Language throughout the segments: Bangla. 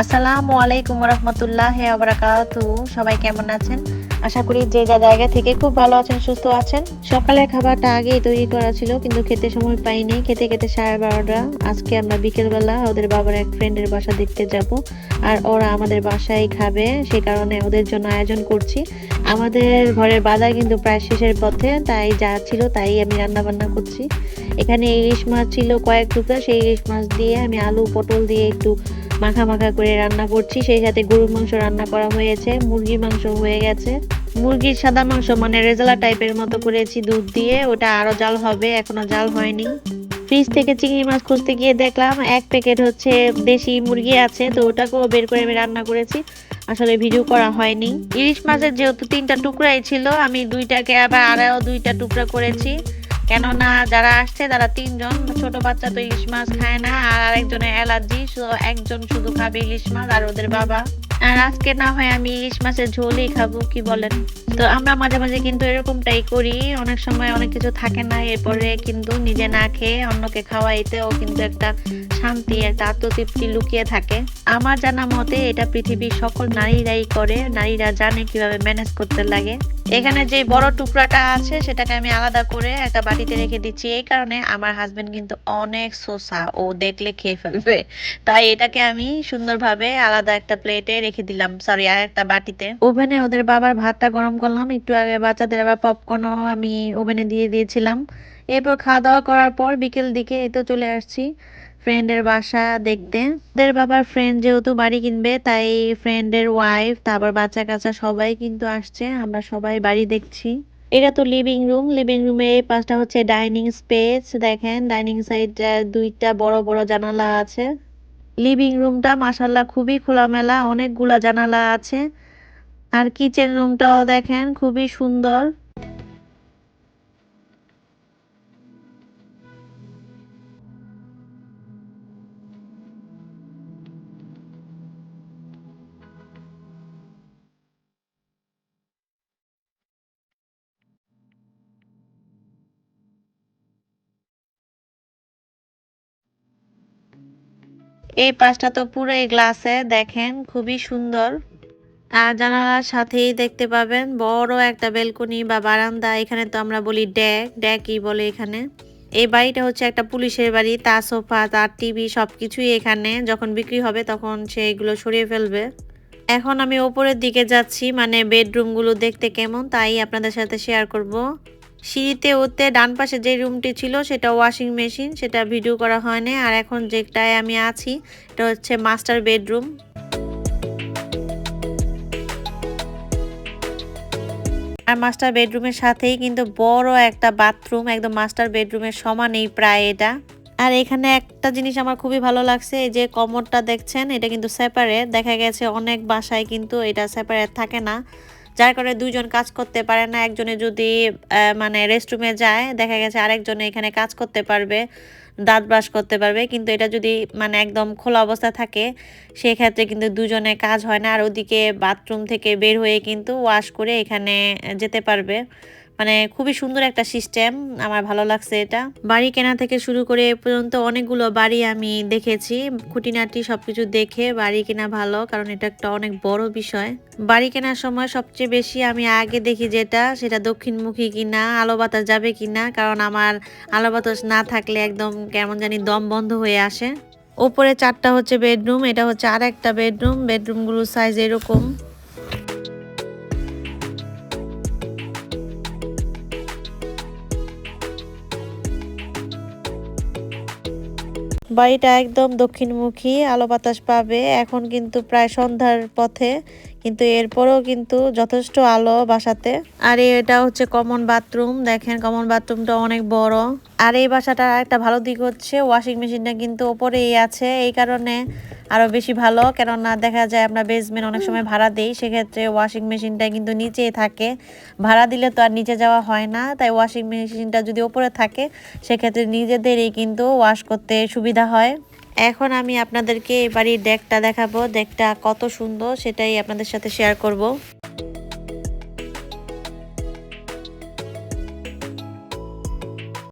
আসসালামু আলাইকুম রহমতুল্লাহ আবরাকাতু সবাই কেমন আছেন? আশা করি যে যা জায়গা থেকে খুব ভালো আছেন, সুস্থ আছেন। সকালের খাবারটা আগেই তৈরি করা ছিল, কিন্তু খেতে সময় পাইনি। খেতে খেতে সাড়ে বারোটা। আজকে আমরা বিকেলবেলা ওদের বাবার এক ফ্রেন্ডের বাসা দেখতে যাব। আর ওরা আমাদের বাসায় খাবে সেই কারণে ওদের জন্য আয়োজন করছি। আমাদের ঘরের বাজার কিন্তু প্রায় শেষের পথে, তাই যা ছিল তাই আমি রান্না বান্না করছি। এখানে ইলিশ মাছ ছিল কয়েক টুকরা, সেই ইলিশ মাছ দিয়ে আমি আলু, পটল দিয়ে একটু মাখা মাখা করে রান্না করছি, সেই সাথে গরুর মাংস রান্না করা হয়েছে, মুরগির মাংস হয়ে গেছে। মুরগির সাদা মাংস মানে রেজালা টাইপের মতো করেছি দুধ দিয়ে, ওটা আরও জাল হবে এখনও জাল হয়নি। ফ্রিজ থেকে চিংড়ি মাছ খুঁজতে গিয়ে দেখলাম এক প্যাকেট হচ্ছে দেশি মুরগি আছে, তো ওটাকেও বের করে আমি রান্না করেছি। আসলে ভিডিও করা হয়নি। ইলিশ মাছের যেহেতু তিনটা টুকরাই ছিল, আমি দুইটাকে আবার আরও দুইটা টুকরা করেছি। কেননা যারা আসছে, তারা তিনজন। ছোট বাচ্চা তো ইলিশ মাছ খায় না, আর আরেকজনের অ্যালার্জি একজন শুধু খাবে ইলিশ মাছ আর ওদের বাবা। আর আজকে না হয় আমি ইলিশ মাছের ঝোলই খাব, কি বলেন? তো আমরা মাঝে মাঝে কিন্তু এরকমটাই করি। অনেক সময় অনেক কিছু থাকে না, এরপরে কিন্তু নিজে না খেয়ে অন্যকে খাওয়াইতেও কিন্তু একটা শান্তি, একটা আত্মতৃপ্তি লুকিয়ে থাকে। আমার জানা মতে এটা পৃথিবীর সকল নারীরাই করে, নারীরা জানে কীভাবে ম্যানেজ করতে লাগে। এখানে যে বড় টুকরাটা আছে, সেটাকে আমি আলাদা করে একটা বাটিতে রেখে দিচ্ছি। এই কারণে আমার হাজবেন্ড কিন্তু অনেক সোসা ও দেখলে খেয়ে ফেলবে। তাই এটাকে আমি সুন্দরভাবে আলাদা একটা প্লেটে রেখে দিলাম সরি আর একটা বাটিতে। ওভেনে ওদের বাবার ভাতটা গরম করলাম, একটু আগে বাচ্চাদের আবার পপকর্নও আমি ওভেনে দিয়ে দিয়েছিলাম। এরপর খাওয়া দাওয়া করার পর বিকেল দিকে এই তো চলে আসছি। ফ্রেন্ডের বাসা দেখতে। ওদের বাবার ফ্রেন্ড যেহেতু বাড়ি কিনবে, তাই ফ্রেন্ডের ওয়াইফ তারপর বাচ্চা কাচ্চা সবাই কিন্তু আসছে। আমরা সবাই বাড়ি দেখছি। এটা তো লিভিং রুম লিভিং রুমে এই পাশটা হচ্ছে ডাইনিং স্পেস দেখেন ডাইনিং সাইড দুইটা বড় বড় জানালা আছে। লিভিং রুমটা মাসাল্লাহ খুবই খোলামেলা। অনেকগুলা জানালা আছে। আর কিচেন রুমটাও দেখেন, খুবই সুন্দর। এই পাশটা তো পুরোই গ্লাসে দেখেন, খুবই সুন্দর। আর জানালার সাথেই দেখতে পাবেন, বড় একটা বেলকনি বা বারান্দা, এখানে তো আমরা বলি ড্যাক ড্যাকই বলে এখানে। এই বাড়িটা হচ্ছে একটা পুলিশের বাড়ি তার সোফা, তার টিভি সব কিছুই এখানে। যখন বিক্রি হবে তখন সে এগুলো সরিয়ে ফেলবে। এখন আমি ওপরের দিকে যাচ্ছি মানে বেডরুমগুলো দেখতে কেমন, তাই আপনাদের সাথে শেয়ার করব। সিঁড়িতে উঠতে ডান পাশে যে রুমটি ছিল সেটা ওয়াশিং মেশিন সেটা ভিডিও করা হয়নি। আর এখন যেটায় আমি আছি, এটা হচ্ছে মাস্টার বেডরুম আর মাস্টার বেডরুমের সাথেই কিন্তু বড় একটা বাথরুম একদম মাস্টার বেডরুমের সমানেই প্রায় এটা। আর এখানে একটা জিনিস আমার খুবই ভালো লাগছে, এই যে কমরটা দেখছেন, এটা কিন্তু সেপারেট দেখা গেছে অনেক বাসায় কিন্তু এটা সেপারেট থাকে না। যার কারণে দুইজন কাজ করতে পারে না, একজনে যদি মানে রেস্টরুমে যায়, দেখা গেছে আরেকজনে এখানে কাজ করতে পারবে, দাঁত ব্রাশ করতে পারবে, কিন্তু এটা যদি মানে একদম খোলা অবস্থা থাকে, সেক্ষেত্রে কিন্তু দুজনে কাজ হয় না। আর ওদিকে বাথরুম থেকে বের হয়ে কিন্তু ওয়াশ করে এখানে যেতে পারবে। মানে খুবই সুন্দর একটা সিস্টেম আমার ভালো লাগছে এটা। বাড়ি কেনা থেকে শুরু করে এ পর্যন্ত অনেকগুলো বাড়ি আমি দেখেছি, খুঁটিনাটি সবকিছু দেখে বাড়ি কেনা ভালো, কারণ এটা একটা অনেক বড় বিষয়। বাড়ি কেনার সময় সবচেয়ে বেশি আমি আগে দেখি যেটা, সেটা দক্ষিণমুখী কিনা, আলো বাতাস যাবে কিনা, কারণ আমার আলো বাতাস না থাকলে একদম কেমন জানি দম বন্ধ হয়ে আসে। ওপরে চারটা হচ্ছে বেডরুম এটা হচ্ছে আর একটা বেডরুম বেডরুমগুলোর সাইজ এরকম। বাড়িটা একদম দক্ষিণমুখী, আলো বাতাস পাবে। এখন কিন্তু প্রায় সন্ধ্যার পথে, কিন্তু এরপরেও কিন্তু যথেষ্ট আলো বাসাতে। আর এটা হচ্ছে কমন বাথরুম দেখেন কমন বাথরুমটা অনেক বড়। আর এই বাসাটার একটা ভালো দিক হচ্ছে ওয়াশিং মেশিনটা কিন্তু ওপরেই আছে। এই কারণে আরও বেশি ভালো। কেননা দেখা যায় আমরা বেসমেন্ট অনেক সময় ভাড়া দিই, সেক্ষেত্রে ওয়াশিং মেশিনটা কিন্তু নিচেই থাকে। ভাড়া দিলে তো আর নিচে যাওয়া হয় না। তাই ওয়াশিং মেশিনটা যদি ওপরে থাকে, সেক্ষেত্রে নিজেদেরই কিন্তু ওয়াশ করতে সুবিধা হয়। এখন আমি আপনাদেরকে এই বাড়ির ডেকটা দেখাবো। ডেকটা কত সুন্দর, সেটাই আপনাদের সাথে শেয়ার করব।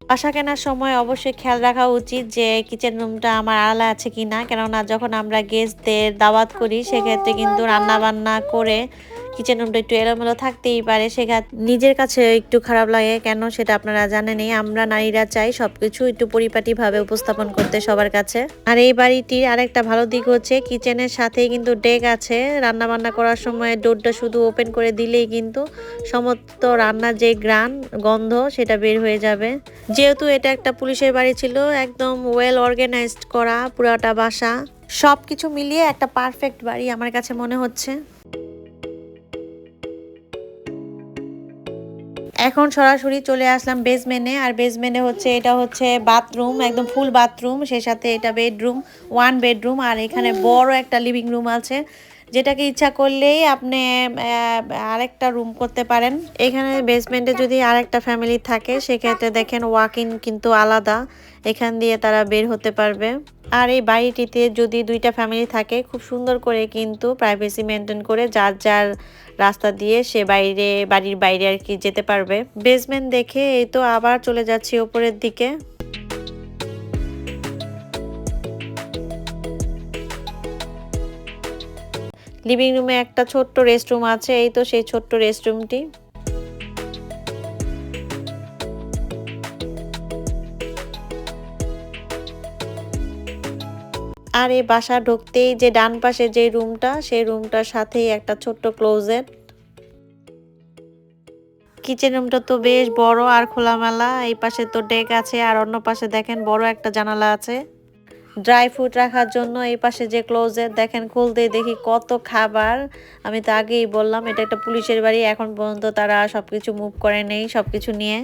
বাসা কেনার সময় অবশ্যই খেয়াল রাখা উচিত যে কিচেন রুমটা আমার আলাদা আছে কিনা। কেননা যখন আমরা গেস্টদের দাওয়াত করি, সেক্ষেত্রে কিন্তু রান্না বান্না করে কিচেন রুমটা একটু এলোমেলো থাকতেই পারে সেক্ষেত্রে নিজের কাছে একটু খারাপ লাগে কেন সেটা আপনারা জানেনই আমরা নারীরা চাই সবকিছু একটু পরিপাটিভাবে উপস্থাপন করতে সবার কাছে। আর এই বাড়িটির আরেকটা ভালো দিক হচ্ছে, কিচেনের সাথেই কিন্তু ডেক আছে। রান্না বান্না করার সময় ডোরটা শুধু ওপেন করে দিলেই কিন্তু সমস্ত রান্নার যে গ্রান, গন্ধ, সেটা বের হয়ে যাবে। যেহেতু এটা একটা পুলিশের বাড়ি ছিল, একদম ওয়েল অর্গানাইজড করা, পুরাটা বাসা। সব কিছু মিলিয়ে একটা পারফেক্ট বাড়ি আমার কাছে মনে হচ্ছে। এখন সরাসরি চলে আসলাম বেসমেন্টে আর বেসমেন্টে হচ্ছে, এটা হচ্ছে বাথরুম একদম ফুল বাথরুম সেই সাথে এটা বেডরুম ওয়ান বেডরুম আর এখানে বড় একটা লিভিং রুম আছে। যেটাকে ইচ্ছা করলেই আপনি আরেকটা রুম করতে পারেন। এখানে বেসমেন্টে যদি আরেকটা ফ্যামিলি থাকে, সেক্ষেত্রে দেখেন ওয়াক ইন কিন্তু আলাদা। এখান দিয়ে তারা বের হতে পারবে। আর এই বাড়িটিতে যদি দুইটা ফ্যামিলি থাকে, খুব সুন্দর করে কিন্তু প্রাইভেসি মেনটেন করে যার যার রাস্তা দিয়ে সে বাইরে, বাড়ির বাইরে আর কি যেতে পারবে। বেসমেন্ট দেখে এই তো আবার চলে যাচ্ছি ওপরের দিকে। লিভিং রুমে একটা ছোট্ট রেস্টরুম আছে, এই তো সেই ছোট্ট রেস্টরুমটি আর এই বাসা ঢুকতেই যে ডান পাশে যে রুমটা, সেই রুমটার সাথেই একটা ছোট্ট ক্লোজেট কিচেন রুমটা তো বেশ বড় আর খোলামেলা, এই পাশে তো ডেক আছে আর অন্য পাশে দেখেন বড় একটা জানালা আছে। ড্রাই ফ্রুট রাখার জন্য এই পাশে যে ক্লোজেট দেখেন খুলতে দেখি কত খাবার। আমি তো আগেই বললাম, এটা একটা পুলিশের বাড়ি, এখন পর্যন্ত তারা সবকিছু মুভ করে নেই, সবকিছু নিয়ে।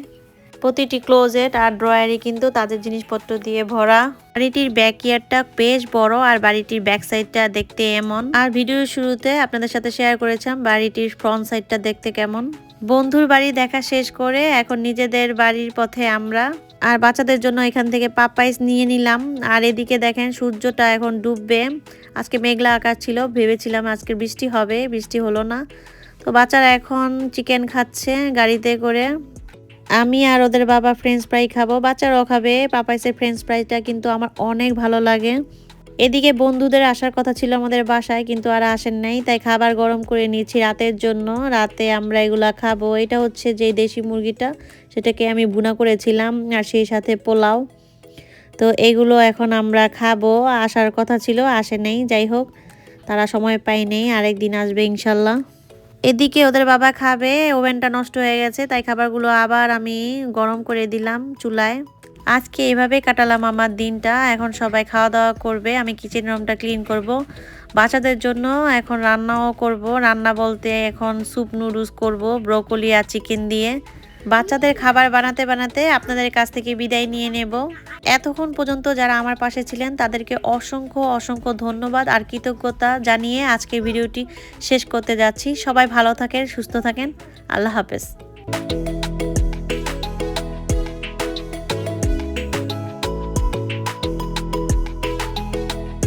প্রতিটি ক্লোজেট আর ড্রয়ারে কিন্তু তাদের জিনিসপত্র দিয়ে ভরা। বাড়িটির ব্যাকইয়ার্ডটা বেশ বড় আর বাড়িটির ব্যাক সাইডটা দেখতে এমন। আর ভিডিওর শুরুতে আপনাদের সাথে শেয়ার করেছিলাম বাড়িটির ফ্রন্ট সাইডটা দেখতে কেমন। বন্ধুর বাড়ি দেখা শেষ করে এখন নিজেদের বাড়ির পথে আমরা। আর বাচ্চাদের জন্য এখান থেকে পাপাইস নিয়ে নিলাম। আর এদিকে দেখেন সূর্যটা এখন ডুববে। আজকে মেঘলা আকাশ ছিল, ভেবেছিলাম আজকে বৃষ্টি হবে, বৃষ্টি হলো না। তো বাচ্চারা এখন চিকেন খাচ্ছে গাড়িতে করে। আমি আর ওদের বাবা ফ্রেঞ্চ ফ্রাই খাব, বাচ্চারাও খাবে। পাপাইসের ফ্রেঞ্চ ফ্রাইটা কিন্তু আমার অনেক ভালো লাগে। এদিকে বন্ধুদের আসার কথা ছিল আমাদের বাসায়, কিন্তু আর আসেন নাই, তাই খাবার গরম করে নিয়েছি রাতের জন্য। রাতে আমরা এগুলা খাব। এটা হচ্ছে যে দেশি মুরগিটা, সেটাকে আমি বুনা করেছিলাম, আর সেই সাথে পোলাও। তো এগুলো এখন আমরা খাব। আসার কথা ছিল, আসে নেই, যাই হোক, তারা সময় পাই নেই, আরেকদিন আসবে ইনশাল্লাহ। এদিকে ওদের বাবা খাবে, ওভেনটা নষ্ট হয়ে গেছে, তাই খাবারগুলো আবার আমি গরম করে দিলাম চুলায়। আজকে এভাবে কাটালাম আমার দিনটা, এখন সবাই খাওয়া দাওয়া করবে, আমি কিচেন রুমটা ক্লিন করব। বাচ্চাদের জন্য এখন রান্নাও করব, রান্না বলতে এখন স্যুপ নুডলস করব ব্রোকলি আর চিকেন দিয়ে। বাচ্চাদের খাবার বানাতে বানাতে আপনাদের কাছ থেকে বিদায় নিয়ে নেব। এতক্ষণ পর্যন্ত যারা আমার পাশে ছিলেন, তাদেরকে অসংখ্য অসংখ্য ধন্যবাদ আর কৃতজ্ঞতা জানিয়ে আজকে ভিডিওটি শেষ করতে যাচ্ছি। সবাই ভালো থাকেন, সুস্থ থাকেন। আল্লাহ হাফেজ।